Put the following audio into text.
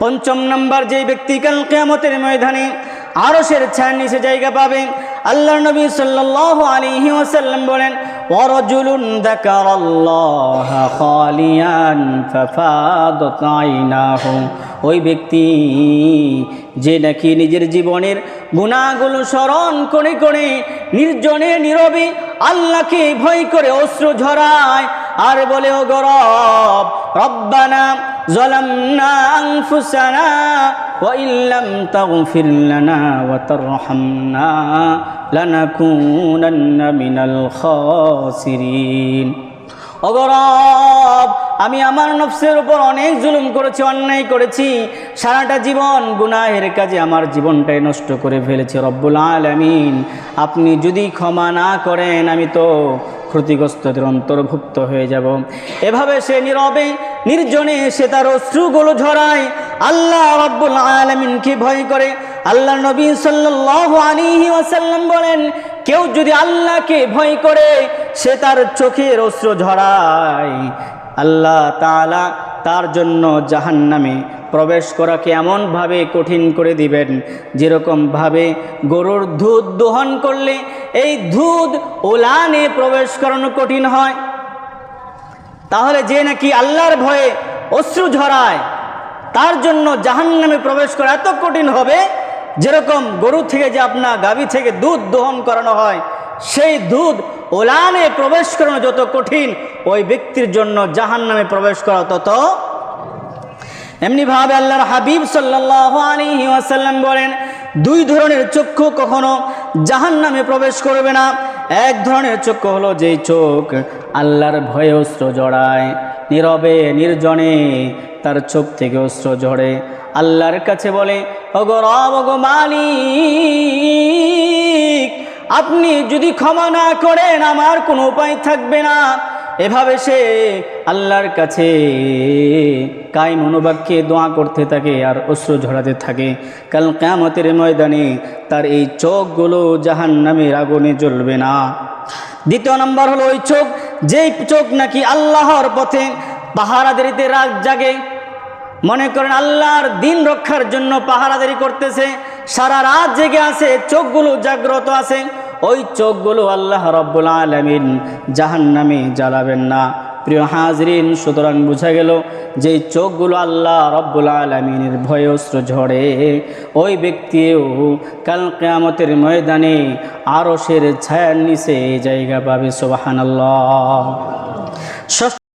পঞ্চম নম্বর যে ব্যক্তি কাল কেয়ামতের ময়দানে আরশের ছায়ার নিচে জায়গা পাবে আল্লাহ নবী সাল্লাল্লাহু আলাইহি ওয়াসাল্লাম বলেন, ওয়ারাজুলুন যাকারাল্লাহা খালিয়ান ফাফাদাত আইনাহু। ওই ব্যক্তি যে নাকি নিজের জীবনের গুণাগুলো স্মরণ করে করে নির্জনে নীরবে আল্লাহকে ভয় করে অশ্রু ঝরায় আর বলে ও গরব রব্বানা ظلمنا أنفسنا وإن لم تغفر لنا وترحمنا لنكونن من الخاسرين অগরব আমি আমার নফসের উপর অনেক জুলুম করেছি অন্যায় করেছি সারাটা জীবন গুনাহের কাজে আমার জীবনটাই নষ্ট করে ফেলেছি রব্বুল আলামিন আপনি যদি ক্ষমা না করেন আমি তো ক্ষতিগ্রস্তদের অন্তর্ভুক্ত হয়ে যাব। এভাবে সে নীরবে, নির্জনে সে তার অশ্রুগুলো ঝরায়। আল্লাহ রব্বুল আলমিনকে ভয় করে? আল্লাহ নবী সাল্লাল্লাহু আলাইহি ওয়াসাল্লাম বলেন, কেউ যদি আল্লাহকে ভয় করে, সে তার চোখের অশ্রু ঝরায়। আল্লাহ তাআলা তার জন্য জাহান্নামে প্রবেশ করাকে এমনভাবে কঠিন করে দিবেন? যেরকমভাবে গরুর দুধ দোহন করলে এই দুধ ওলানে প্রবেশ করানো কঠিন হয়। তাহলে যে নাকি আল্লাহর ভয়ে অশ্রু ঝরায়, তার জন্য জাহান্নামে প্রবেশ করা এত কঠিন হবে, যেরকম গরু থেকে যে আপনার গাভী থেকে দুধ দোহন করানো হয়, সেই দুধ ওলানে প্রবেশ করানো যত কঠিন, ওই ব্যক্তির জন্য জাহান্নামে প্রবেশ করা তত এমনিভাবে আল্লাহর হাবিব সাল্লাহ ওয়াসাল্লাম বলেন, দুই ধরনের চক্ষু কখনো জাহান নামে প্রবেশ করবে না। এক ধরনের চক্ষু হলো যেই চোখ আল্লাহর ভয়ে অস্ত্র জড়ায়, নীরবে, নির্জনে তার চোখ থেকে অস্ত্র ঝরে। আল্লাহর কাছে বলে, ওগো রব মালিক! আপনি যদি ক্ষমা না করেন, আমার কোনো উপায় থাকবে না। এভাবে সে আল্লাহর কাছে কাই মনোবাক্যে দোয়া করতে থাকে আর অশ্রু ঝরাতে থাকে। কাল কেমতের ময়দানে তার এই চোখগুলো জাহান নামের আগুনে জ্বলবে না। দ্বিতীয় নম্বর হলো ওই চোখ, যেই চোখ নাকি আল্লাহর পথে পাহারাদারিতে রাগ জাগে। মনে করেন আল্লাহর দিন রক্ষার জন্য পাহারাদারি করতেছে, সারা রাত জেগে আছে, চোখগুলো জাগ্রত আছে। ওই চোখগুলো আল্লাহ রব্বুল আলমিন জাহান নামে জ্বালাবেন না। প্রিয় হাজরিন, সুতরাং বুঝা গেল যে চোখগুলো আল্লাহ রব্বুল আলমিনের ভয়স্ত্র ঝড়ে ওই ব্যক্তিও কাল কেয়ামতের ময়দানে আরশের ছায়ার নিচে জায়গা পাবে সোবাহান আল্লাহ